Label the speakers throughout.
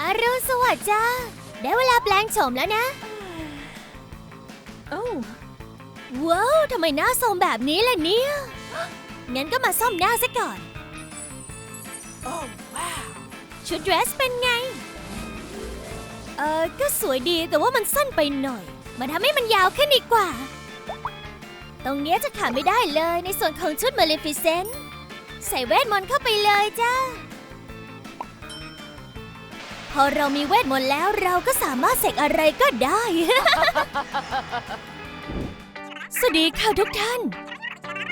Speaker 1: อรุณสวัสดิ์จ้า ได้เวลาแปลงโฉมแล้วนะ
Speaker 2: โอ้
Speaker 1: ว้าวทำไมหน้าโทรมแบบนี้ล่ะเนี่ย งั้นก็มาซ่อมหน้าซะก่อนชุดเดรสเป็นไง เออก็สวยดีแต่ว่ามันสั้นไปหน่อยมาทำให้มันยาวขึ้นดีกว่า ตรงเนี้ยจะขาดไม่ได้เลยในส่วนของชุด Maleficent ใส่เวทมนต์เข้าไปเลยจ้าพ อเรามีเวทมนต์แล้วเราก็สามารถเสกอะไรก็ได้ สวัสดีค่ะทุกท่าน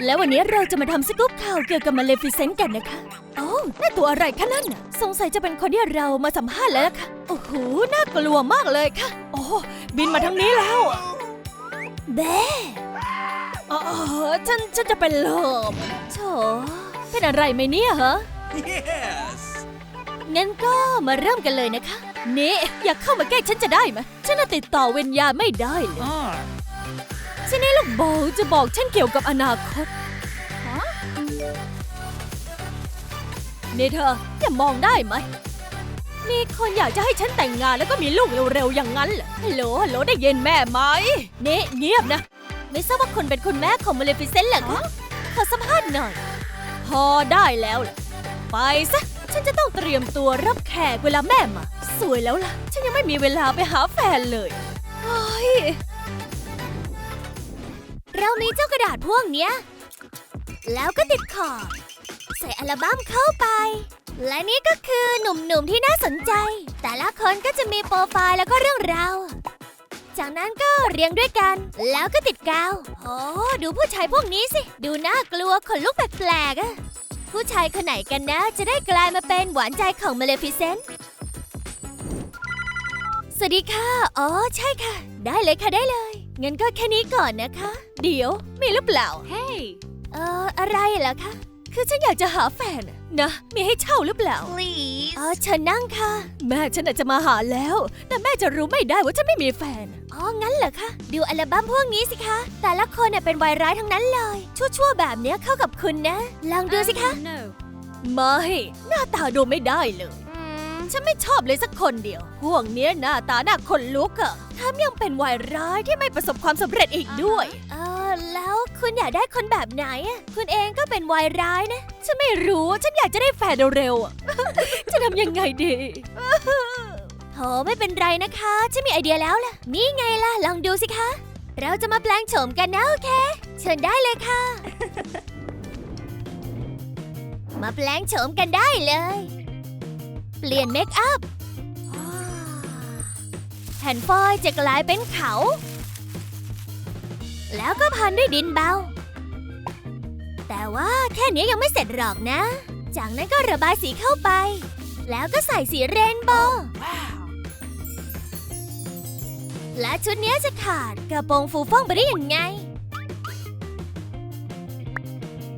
Speaker 1: แล้ววันนี้เราจะมาทำสกู๊ปข่าวเกี่ยวกับมาเลฟิเซนต์กันนะคะโอ้นั่นตัวอะไรคะนั่นน่ะสงสัยจะเป็นคนที่เรามาสัมภาษณ์แล้วล่ะค่ะ โอ้โห น่ากลัวมากเลยค่ะ
Speaker 2: โอ้ บินมาทางนี้แล้วอะ
Speaker 1: แบ้
Speaker 2: เออเออฉัน ฉันจะเป็นลม
Speaker 1: โถเป็นอะไรไหมเนี่ยเหรอ
Speaker 3: Yes!
Speaker 1: งั้นก็มาเริ่มกันเลยนะคะ
Speaker 2: นี่อย่าเข้ามาใกล้ฉันจะได้ไหมฉันน่ะติดต่อเวนยาไม่ได้เลย
Speaker 3: Ah.
Speaker 2: ฉันนี่ลูกโบอลจะบอกฉันเกี่ยวกับอนาคตนี่เธออย่ามองได้ไหม มีคนอยากจะให้ฉันแต่งงานแล้วก็มีลูกเร็วๆอย่างนั้นเหรอฮัลโหลฮัลโหลได้ยินแม่ไหมนี่เงียบนะ
Speaker 1: ไม่ทราบว่าคุณเป็นคุณแม่ของมาเลฟิเซนต์เหรอคะขอสัมภาษณ์หน่อย
Speaker 2: พอได้แล้วล่ะไปซะ ฉันจะต้องเตรียมตัวรับแขกเวลาแม่มา สวยแล้วล่ะ ฉันยังไม่มีเวลาไปหาแฟนเลยเฮ้ย
Speaker 1: เรามีเจ้ากระดาษพวกเนี้ย แล้วก็ติดขอบใส่อัลบั้มเข้าไป และนี่ก็คือหนุ่มๆที่น่าสนใจ แต่ละคนก็จะมีโปรไฟล์แล้วก็เรื่องราว จากนั้นก็เรียงด้วยกัน แล้วก็ติดกาว โอ้ดูผู้ชายพวกนี้สิ ดูน่ากลัวขนลุกแปลกๆอะ ผู้ชายคนไหนกันนะ จะได้กลายมาเป็นหวานใจของมาเลฟิเซนต์สวัสดีค่ะ อ๋อ ใช่ค่ะ ได้เลยค่ะได้เลย งั้นก็แค่นี้ก่อนนะคะ
Speaker 2: เดี๋ยว มีหรือเปล่า
Speaker 1: Hey เอ่อ อะไรเหรอคะ
Speaker 2: คือฉันอยากจะหาแฟนน่ะนะ มีให้เช่าหรือเปล่า
Speaker 1: please อ๋อเชิญนั่งค่ะ
Speaker 2: แม่ฉันอาจจะมาหาแล้ว แต่แม่จะรู้ไม่ได้ว่าฉันไม่มีแฟน
Speaker 1: อ๋อ งั้นเหรอคะ ดูอัลบั้มพวกนี้สิคะ แต่ละคนเนี่ยเป็นวายร้ายทั้งนั้นเลย ชั่วๆ แบบเนี้ยเข้ากับคุณนะ ลองดูสิคะ
Speaker 2: ไม่ หน้าตาดูไม่ได้เลยฉันไม่ชอบเลยสักคนเดียว พวกเนี้ยหน้าตาหน้าคนลุกอะแถมยังเป็นวายร้ายที่ไม่ประสบความสำเร็จอีกด้วย
Speaker 1: เออ แล้วคุณอยากได้คนแบบไหน คุณเองก็เป็นวายร้ายนะ
Speaker 2: ฉันไม่รู้ ฉันอยากจะได้แฟนเร็วๆ จะทำยังไงดี
Speaker 1: โถไม่เป็นไรนะคะ ฉันมีไอเดียแล้วล่ะ นี่ไงล่ะ ลองดูสิคะ เราจะมาแปลงโฉมกันนะโอเค เชิญได้เลยค่ะ มาแปลงโฉมกันได้เลย เปลี่ยนเมคอัพแผ่นฟอยล์จะกลายเป็นเขา แล้วก็พันด้วยดินเบา แต่ว่าแค่นี้ยังไม่เสร็จหรอกนะ จากนั้นก็ระบายสีเข้าไป แล้วก็ใส่สีเรนโบว์และชุดเนี้ยจะขาดกระโปรงฟูฟ่องไปได้ยังไง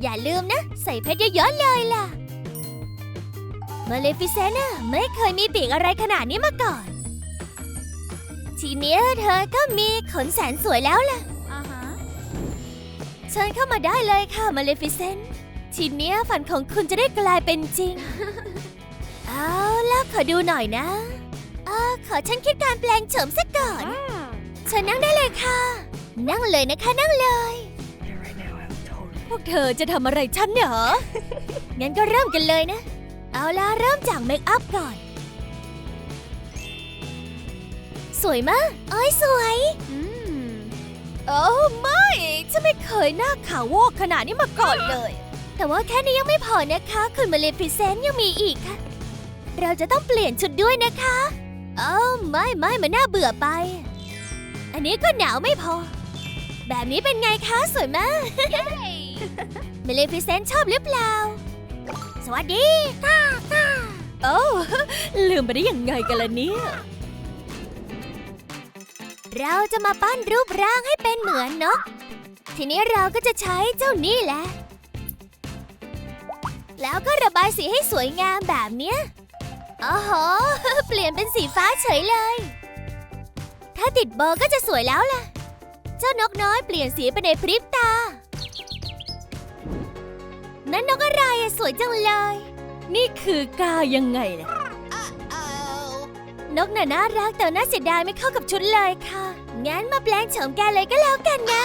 Speaker 1: อย่าลืมนะ ใส่เพชรเยอะๆเลยล่ะมาเลฟิเซน่ไม่เคยมีปีกอะไรขนาดนี้มาก่อน ทีนี้เธอก็มีขนแสนสวยแล้วล่ะ ชิญเข้ามาได้เลยค่ะมาเลฟิเซนทีเนี้ยฝันของคุณจะได้กลายเป็นจริง เอาล่ะขอดูหน่อยนะเออขอฉันคิดการแปลงโฉมสักก่อน เชิญนั่งได้เลยค่ะ นั่งเลยนะคะนั่งเลย
Speaker 2: พวกเธอจะทำอะไรฉันเนี่ยเหรอ
Speaker 1: งั้นก็เริ่มกันเลยนะ เอาล่ะเริ่มจากเมคอัพก่อน สวยมากเอ้ยสวย
Speaker 2: เออไม่ฉันไม่เคยหน้าขาววอกขนาดนี้มาก่อนเลย
Speaker 1: แต่ว่าแค่นี้ยังไม่พอนะคะ คุณมาเลฟิเซนต์ยังมีอีกค่ะ เราจะต้องเปลี่ยนชุดด้วยนะคะเอ้าไม่ไม่มันน่าเบื่อไป อันนี้ก็หนาวไม่พอ แบบนี้เป็นไงคะสวยมากมาเลฟิเซนต์ชอบหรือเปล่า สวัสดีค่ะค่ะ
Speaker 2: เอ้าลืมไปได้ยังไงกันล่ะเนี่ย
Speaker 1: เราจะมาปั้นรูปร่างให้เป็นเหมือนนก ทีนี้เราก็จะใช้เจ้านี่แหละ แล้วก็ระบายสีให้สวยงามแบบเนี้ยอ๋อโห เปลี่ยนเป็นสีฟ้าเฉยเลย ถ้าติดโบว์ก็จะสวยแล้วล่ะ เจ้านกน้อยเปลี่ยนสีไปในพริบตา นั่นนกอะไรอะสวยจังเลย
Speaker 2: นี่คือกายังไงล่ะ
Speaker 1: นกน่ะน่ารักแต่น่าเสียดายไม่เข้ากับชุดเลยค่ะ งั้นมาแปลงโฉมแกเลยก็แล้วกันนะ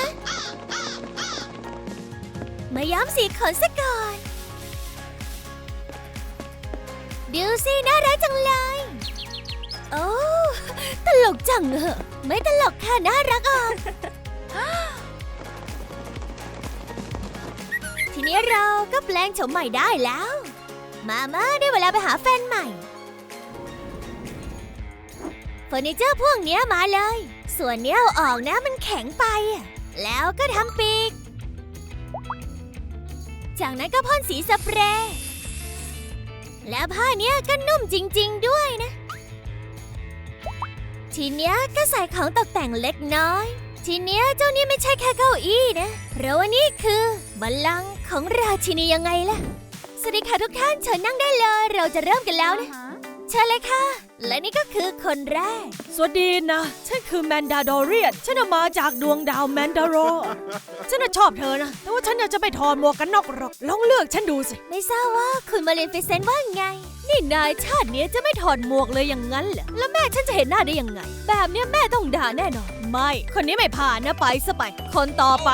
Speaker 1: มาย้อมสีขนซะก่อน ดูสิน่ารักจังเลย โอ้ ตลกจังเหอะไม่ตลกค่ะน่ารักอะ ทีนี้เราก็แปลงโฉมใหม่ได้แล้ว มามาได้เวลาไปหาแฟนใหม่เฟอร์นิเจอร์พวกนี้มาเลย ส่วนเนี้ยเอาออกนะมันแข็งไปอะแล้วก็ทำปีก จากนั้นก็พ่นสีสเปรย์แล้วผ้าเนี้ยก็นุ่มจริง ๆ ด้วยนะ ทีเนี้ยก็ใส่ของตกแต่งเล็กน้อย ทีเนี้ยเจ้านี่ไม่ใช่แค่เก้าอี้นะ เพราะว่านี่คือบัลลังก์ของราชินียังไงล่ะ สวัสดีค่ะทุกท่านเชิญนั่งได้เลย เราจะเริ่มกันแล้วนะ เชิญเลยค่ะ และนี่ก็คือคนแรก
Speaker 2: สวัสดีนะ ฉันคือแมนดาดอเรียนฉันน่ะมาจากดวงดาวแมนดาโรฉันน่ะชอบเธอนะ แต่ว่าฉันอยากจะไปถอดหมวกกันน็อกหรอก ลองเลือกฉันดูสิ
Speaker 1: ไม่ทราบว่าคุณมาเลฟิเซนต์ว่าไง
Speaker 2: นี่นายชาติเนี้ยจะไม่ถอดหมวกเลยอย่างนั้นเหรอ แล้วแม่ฉันจะเห็นหน้าได้ยังไง แบบเนี้ยแม่ต้องด่าแน่นอน ไม่ คนนี้ไม่ผ่านนะไปซะไป คนต่อไป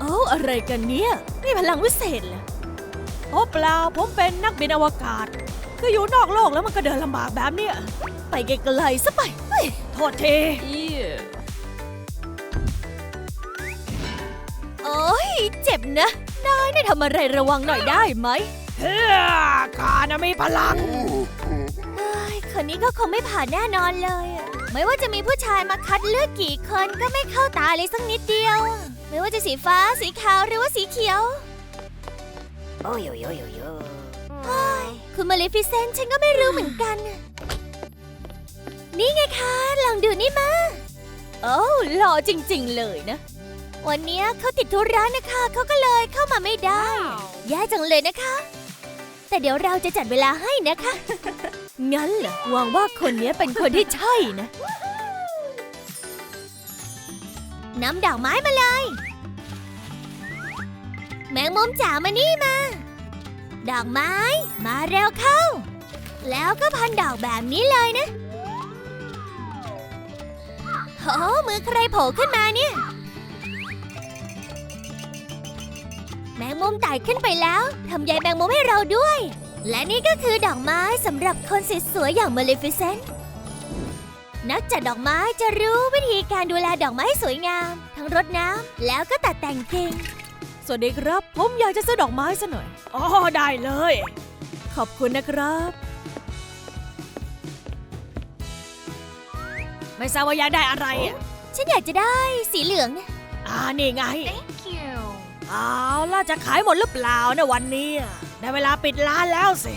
Speaker 2: โอ้อะไรกันเนี่ยนี่พลังวิเศษเหรอโอ้เปล่าผมเป็นนักบินอวกาศ คืออยู่นอกโลกแล้วมันก็เดินลำบากแบบเนี้ยไปไกลๆซะไปเฮ้ยโทษที
Speaker 1: โอ้ยเจ็บนะ
Speaker 2: นายได้ทำอะไรระวังหน่อยได้ไหมเฮ้ยข้านะมีพลัง
Speaker 1: เอ้ยคนนี้ก็คงไม่ผ่านแน่นอนเลยอะไม่ว่าจะมีผู้ชายมาคัดเลือกกี่คนก็ไม่เข้าตาเลยสักนิดเดียวอะไม่ว่าจะสีฟ้าสีขาวหรือว่าสีเขียว
Speaker 3: โอ้ยโอ้ยโอ้ยโอ้ย
Speaker 1: เฮ้ย คุณมาเลฟิเซนต์ฉันก็ไม่รู้เหมือนกันน่ะนี่ไงคะ ลองดูนี่มา
Speaker 2: โอ้หล่อจริง ๆ เลยนะ
Speaker 1: วันเนี้ยเขาติดธุระนะคะ เขาก็เลยเข้ามาไม่ได้ แย่จังเลยนะคะ แต่เดี๋ยวเราจะจัดเวลาให้นะคะ
Speaker 2: งั้นเหรอหวังว่าคนนี้เป็นคนที่ใช่นะ
Speaker 1: น้ำดอกไม้มาเลย แมงมุมจ๋ามานี่มา ดอกไม้ มาเร็วเข้า แล้วก็พันดอกแบบนี้เลยนะโอ้มือใครโผล่ขึ้นมาเนี่ย แมงมุมไต่ขึ้นไปแล้วทำใยแมงมุมให้เราด้วย และนี่ก็คือดอกไม้สำหรับคนสวยๆอย่างมาเลฟิเซนต์นักจัดดอกไม้จะรู้วิธีการดูแลดอกไม้ให้สวยงาม ทั้งรดน้ำแล้วก็ตัดแต่งกิ่ง
Speaker 2: สวัสดีครับ ผมอยากจะซื้อดอกไม้ซะหน่อย อ๋อ ได้เลย ขอบคุณนะครับ ไม่ทราบว่าอยากได้อะไรอะ
Speaker 1: ฉันอยากจะได้สีเหลืองนะ
Speaker 2: อ่า นี่ไงเอาล่ะจะขายหมดหรือเปล่านะวันนี้อะได้เวลาปิดร้านแล้วสิ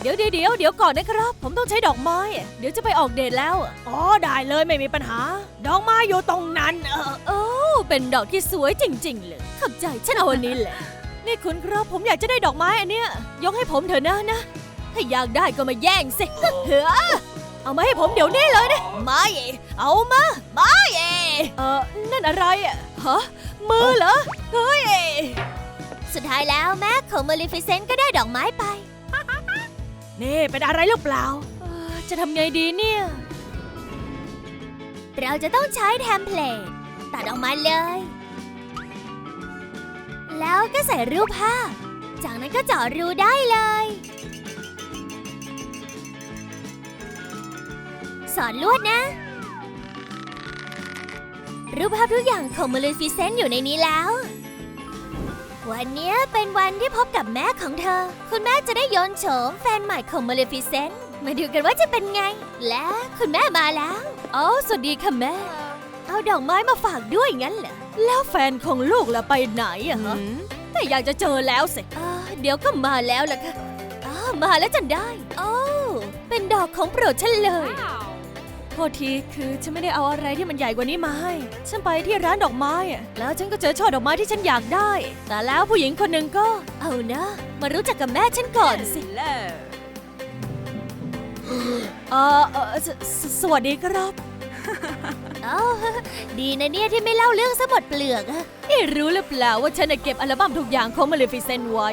Speaker 2: เดี๋ยวเดี๋ยวเดี๋ยวเดี๋ยวก่อนนะครับ ผมต้องใช้ดอกไม้อะเดี๋ยวจะไปออกเดทแล้วอะอ๋อ ได้เลยไม่มีปัญหา ดอกไม้อยู่ตรงนั้น เออโอ้ เป็นดอกที่สวยจริง ๆ เลยขอบใจฉันเอาอันนี้แหละ นี่คุณครับผมอยากจะได้ดอกไม้อันเนี้ย ยกให้ผมเถอะนะนะ ถ้าอยากได้ก็มาแย่งสิ เฮ้อเอามาให้ผมเดี๋ยวนี้เลยนะไม่เอามาไม่เออนั่นอะไรอะฮะมือเหรอ เฮ้ย
Speaker 1: สุดท้ายแล้วแม่ของมาเลฟิเซนต์ก็ได้ดอกไม้ไป
Speaker 2: นี่เป็นอะไรหรือเปล่าเอ่อจะทำไงดีเนี่ย
Speaker 1: เราจะต้องใช้เทมเพลต ตัดออกมาเลย แล้วก็ใส่รูปภาพ จากนั้นก็เจาะรูได้เลย สอนลวดนะ รูปภาพทุกอย่างของมาเลฟิเซนต์อยู่ในนี้แล้ว วันนี้เป็นวันที่พบกับแม่ของเธอ คุณแม่จะได้โยนโฉมแฟนใหม่ของมาเลฟิเซนต์มาดูกันว่าจะเป็นไง และคุณแม่มาแล้ว
Speaker 2: อ๋อสวัสดีค่ะแม่
Speaker 1: เอาดอกไม้มาฝากด้วยงั้นเหรอ
Speaker 2: แล้วแฟนของลูกล่ะไปไหนอะฮะแต่อยากจะเจอแล้วสิ
Speaker 1: เอ่อเดี๋ยวก็มาแล้วล่ะค่ะอ๋อมาแล้วจนได้ โอ้เป็นดอกของโปรดฉันเลย
Speaker 2: โทษทีคือฉันไม่ได้เอาอะไรที่มันใหญ่กว่านี้มาให้ ฉันไปที่ร้านดอกไม้อะแล้วฉันก็เจอช่อดอกไม้ที่ฉันอยากได้ แต่แล้วผู้หญิงคนหนึ่งก็
Speaker 1: เอานะ มารู้จักกับแม่ฉันก่อนสิ
Speaker 2: เออเออสสสวัสดีครับ
Speaker 1: เอ้าดีนะเนี่ยที่ไม่เล่าเรื่องซะหมดเปลือกอะ
Speaker 2: นี่รู้หรือเปล่าว่าฉันน่ะเก็บอัลบั้มทุกอย่างของมาเลฟิเซนไว้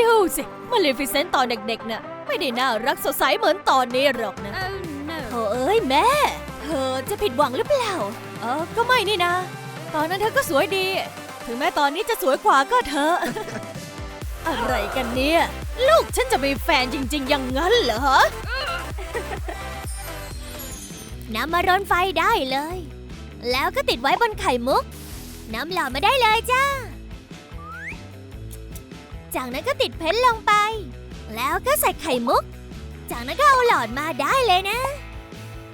Speaker 2: ดูสิมาเลฟิเซนตอนเด็กๆน่ะ
Speaker 1: ไม่ได้น่ารักสดใสเหมือนตอนนี้หรอกนะ
Speaker 2: Oh no
Speaker 1: โธ่เอ้ยแม่ เธอจะผิดหวังหรือเปล่า เออก็ไม่นี่นะ ตอนนั้นเธอก็สวยดี ถึงแม้ตอนนี้จะสวยกว่าก็เธอะอะไรกันเนี่ย ลูกฉันจะมีแฟนจริง ๆ อย่างนั้นเหรอ
Speaker 2: น้ำมารอนไฟได้เลย แล้วก็ติดไว้บนไข่มุกน้ำหล่อมาได้เลยจ้า จากนั้นก็ติดเพชรลงไป แล้วก็ใส่ไข่มุก จากนั้นก็เอาหลอดมาได้เลยนะ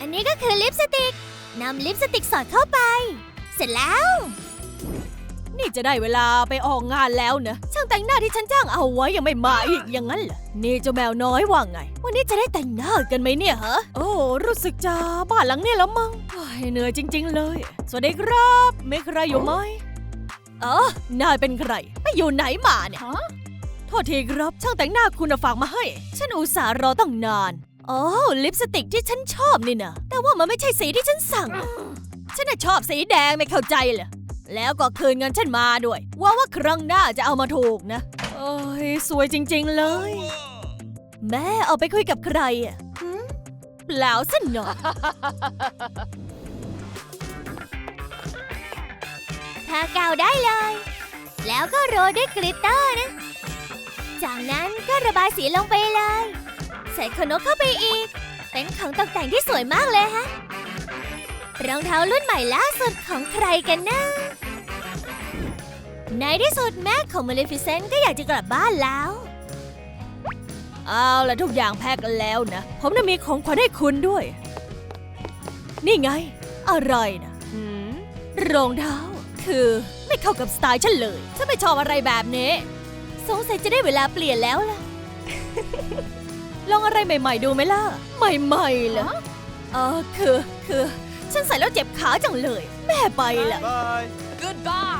Speaker 2: อันนี้ก็คือลิปสติกนำลิปสติกสอดเข้าไป เสร็จแล้ว
Speaker 1: นี่จะได้เวลาไปออกงานแล้วนะ ช่างแต่งหน้าที่ฉันจ้างเอาไว้ยังไม่มาอีกอย่างนั้นเหรอ นี่เจ้าแมวน้อยว่าไง วันนี้จะได้แต่งหน้ากันไหมเนี่ยฮะ โอ้รู้สึกจะบ้านหลังเนี่ยแล้วมั้งโอ้ยเหนื่อยจริง ๆ เลย สวัสดีครับมีใครอยู่ไหมเออนายเป็นใครไปอยู่ไหนมาเนี่ยโทษทีครับช่างแต่งหน้าคุณน่ะฝากมาให้ ฉันอุตส่าห์รอตั้งนานอ๋อลิปสติกที่ฉันชอบนี่นะแต่ว่ามันไม่ใช่สีที่ฉันสั่ง ฉันน่ะชอบสีแดงไม่เข้าใจเลย แล้วก็คืนเงินฉันมาด้วย ว่าว่าครั้งหน้าจะเอามาถูกนะโอ้ยสวยจริง ๆเลย แม่เอาไปคุยกับใครอะเปล่าสักหน่อย
Speaker 2: ทากาวได้เลย แล้วก็โรยด้วยกลิตเตอร์นะ จากนั้นก็ระบายสีลงไปเลย ใส่ขนนกเข้าไปอีก เป็นของตกแต่งที่สวยมากเลยฮะ รองเท้ารุ่นใหม่ล่าสุดของใครกันนะ ในที่สุดแม่ของมาเลฟิเซนต์ก็อยากจะกลับบ้านแล้ว
Speaker 1: เอาละทุกอย่างแพ็กกันแล้วนะ ผมน่ะมีของขวัญให้คุณด้วย นี่ไง อะไรนะรองเท้า คือไม่เข้ากับสไตล์ฉันเลย ฉันไม่ชอบอะไรแบบนี้
Speaker 2: สงสัยจะได้เวลาเปลี่ยนแล้วล่ะ
Speaker 1: ลองอะไรใหม่ ๆ ดูไหมล่ะ ใหม่ๆเหรอเออคือคือ ฉันใส่แล้วเจ็บขาจังเลย แม่ไปละ
Speaker 4: Bye.
Speaker 3: Goodbye.